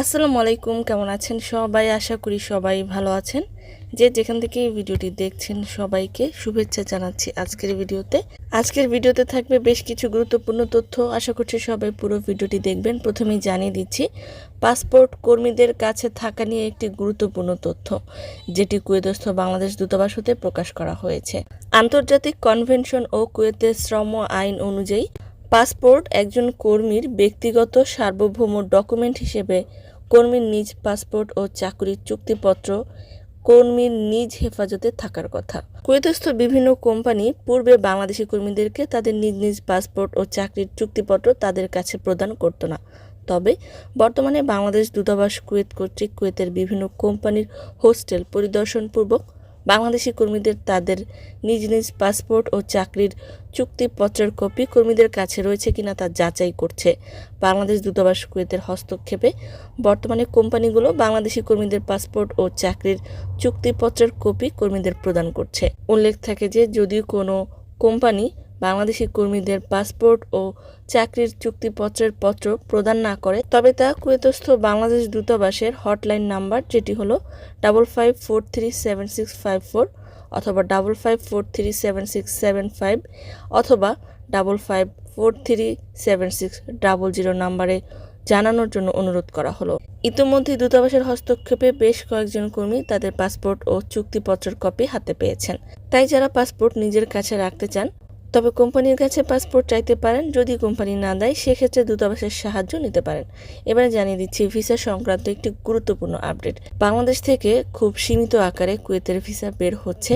আসসালামু আলাইকুম, কেমন আছেন সবাই? আশা করি সবাই ভালো আছেন। যে যেখান থেকে এই ভিডিওটি দেখছেন সবাইকে শুভেচ্ছা জানাচ্ছি আজকের ভিডিওতে। আজকের ভিডিওতে থাকবে বেশ কিছু গুরুত্বপূর্ণ তথ্য। আশা করছি সবাই পুরো ভিডিওটি দেখবেন। প্রথমেই জানিয়ে দিচ্ছি, পাসপোর্ট কর্মীদের কাছে থাকা নিয়ে একটি গুরুত্বপূর্ণ তথ্য, যেটি কুয়েতস্থ বাংলাদেশ দূতাবাস হতে প্রকাশ করা হয়েছে। আন্তর্জাতিক কনভেনশন ও কুয়েতের শ্রম আইন অনুযায়ী, পাসপোর্ট একজন কর্মীর ব্যক্তিগত সার্বভৌম ডকুমেন্ট হিসেবে কর্মীর নিজ পাসপোর্ট ও চাকরির চুক্তিপত্র কর্মীর নিজ হেফাজতে থাকার কথা। কুয়েতস্থ বিভিন্ন কোম্পানি পূর্বে বাংলাদেশি কর্মীদেরকে তাদের নিজ নিজ পাসপোর্ট ও চাকরির চুক্তিপত্র তাদের কাছে প্রদান করত না। তবে বর্তমানে বাংলাদেশ দূতাবাস কুয়েত কর্তৃক কুয়েতের বিভিন্ন কোম্পানির হোস্টেল পরিদর্শনপূর্বক বাংলাদেশি কর্মীদের তাদের নিজ নিজ পাসপোর্ট ও চাকরির চুক্তিপত্রের কপি কর্মীদের কাছে রয়েছে কিনা তা যাচাই করছে বাংলাদেশ দূতাবাস কুয়েতের হস্তক্ষেপে। বর্তমানে কোম্পানিগুলো বাংলাদেশি কর্মীদের পাসপোর্ট ও চাকরির চুক্তিপত্রের কপি কর্মীদের প্রদান করছে। উল্লেখ থাকে যে যদি কোনো কোম্পানি বাংলাদেশি কর্মীদের পাসপোর্ট ও চাকরির চুক্তিপত্রের পত্র প্রদান না করে, তবে তা কুয়েতস্থ বাংলাদেশ দূতাবাসের হটলাইন নাম্বার, যেটি হলো double five four three seven six five four অথবা double five four three seven six seven five অথবা double five four three seven six double zero নাম্বারে জানানোর জন্য অনুরোধ করা হলো। ইতিমধ্যে দূতাবাসের হস্তক্ষেপে বেশ কয়েকজন কর্মী তাদের পাসপোর্ট ও চুক্তিপত্রের কপি হাতে পেয়েছেন। তাই যারা পাসপোর্ট নিজের কাছে রাখতে চান তবে কোম্পানির কাছে পাসপোর্ট চাইতে পারেন, যদি কোম্পানি না দেয়, সেক্ষেত্রে দূতাবাসের সাহায্য নিতে পারেন। এবারে জানিয়ে দিচ্ছি, ভিসা সংক্রান্ত একটি গুরুত্বপূর্ণ আপডেট। বাংলাদেশ থেকে খুব সীমিত আকারে কুয়েতের ভিসা বের হচ্ছে,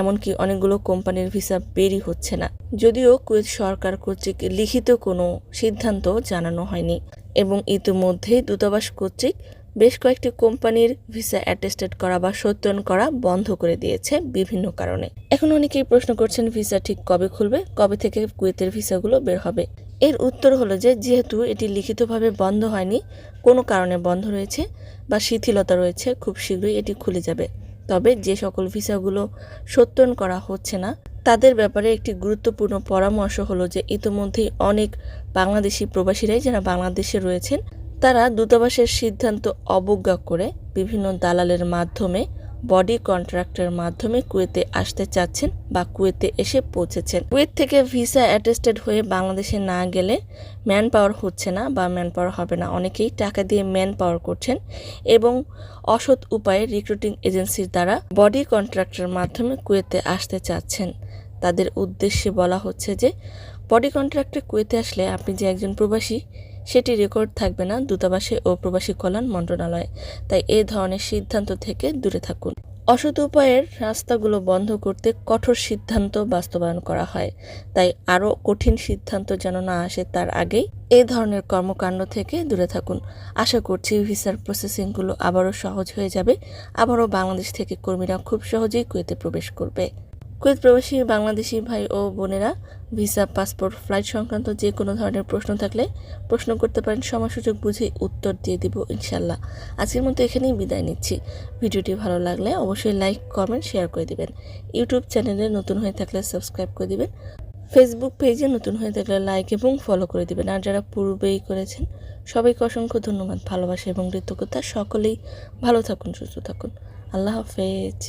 এমনকি অনেকগুলো কোম্পানির ভিসা বেরই হচ্ছে না। যদিও কুয়েত সরকার কর্তৃক লিখিত কোনো সিদ্ধান্ত জানানো হয়নি, এবং ইতিমধ্যেই দূতাবাস কর্তৃক বেশ কয়েকটি কোম্পানির ভিসা অ্যাটেস্টেড করা বা সত্যায়ন করা বন্ধ করে দিয়েছে বিভিন্ন কারণে। এখন অনেকেই প্রশ্ন করছেন, ভিসা ঠিক কবে খুলবে? কবে থেকে কুয়েতের ভিসাগুলো বের হবে? এর উত্তর হলো যে, যেহেতু এটি লিখিতভাবে বন্ধ হয়নি, কোনো কারণে বন্ধ রয়েছে বা শিথিলতা রয়েছে, খুব শীঘ্রই এটি খুলে যাবে। তবে যে সকল ভিসাগুলো সত্যায়ন করা হচ্ছে না, তাদের ব্যাপারে একটি গুরুত্বপূর্ণ পরামর্শ হলো যে, ইতিমধ্যেই অনেক বাংলাদেশি প্রবাসীরাই যারা বাংলাদেশে রয়েছেন তারা দূতাবাসের সিদ্ধান্ত অবজ্ঞা করে বিভিন্ন দালালের মাধ্যমে, বডি কন্ট্রাক্টের মাধ্যমে কুয়েতে আসতে চাচ্ছেন বা কুয়েতে এসে পৌঁছেছেন। কুয়েত থেকে ভিসা অ্যাটেস্টেড হয়ে বাংলাদেশে না গেলে ম্যান পাওয়ার হচ্ছে না বা ম্যান পাওয়ার হবে না। অনেকেই টাকা দিয়ে ম্যান পাওয়ার করছেন এবং অসৎ উপায়ে রিক্রুটিং এজেন্সির দ্বারা বডি কন্ট্রাক্টের মাধ্যমে কুয়েতে আসতে চাচ্ছেন। তাদের উদ্দেশ্যে বলা হচ্ছে যে, বডি কন্ট্রাক্টে কুয়েতে আসলে আপনি যে একজন প্রবাসী সেটি রেকর্ড থাকবে না দূতাবাসে ও প্রবাসী কল্যাণ মন্ত্রণালয়ে। তাই এ ধরনের সিদ্ধান্ত থেকে দূরে থাকুন। অসৎ উপায়ের রাস্তাগুলো বন্ধ করতে কঠোর সিদ্ধান্ত বাস্তবায়ন করা হয়। তাই আরও কঠিন সিদ্ধান্ত যেন না আসে তার আগেই এ ধরনের কর্মকাণ্ড থেকে দূরে থাকুন। আশা করছি ভিসার প্রসেসিংগুলো আবারও সহজ হয়ে যাবে। আবারও বাংলাদেশ থেকে কর্মীরা খুব সহজেই কুয়েতে প্রবেশ করবে। কুয়েত প্রবাসী বাংলাদেশি ভাই ও বোনেরা ভিসা, পাসপোর্ট, ফ্লাইট সংক্রান্ত যে কোনো ধরনের প্রশ্ন থাকলে প্রশ্ন করতে পারেন। সময় সুযোগ বুঝে উত্তর দিয়ে দিব ইনশাল্লাহ আজকের মতো এখানেই বিদায় নিচ্ছি। ভিডিওটি ভালো লাগলে অবশ্যই লাইক, কমেন্ট, শেয়ার করে দিবেন। ইউটিউব চ্যানেলে নতুন হয়ে থাকলে সাবস্ক্রাইব করে দিবেন। ফেসবুক পেজে নতুন হয়ে থাকলে লাইক এবং ফলো করে দিবেন। আর যারা পূর্বেই করেছেন, সবাইকে অসংখ্য ধন্যবাদ, ভালোবাসা এবং কৃতজ্ঞতা। সকলেই ভালো থাকুন, সুস্থ থাকুন। আল্লাহ হাফেজ।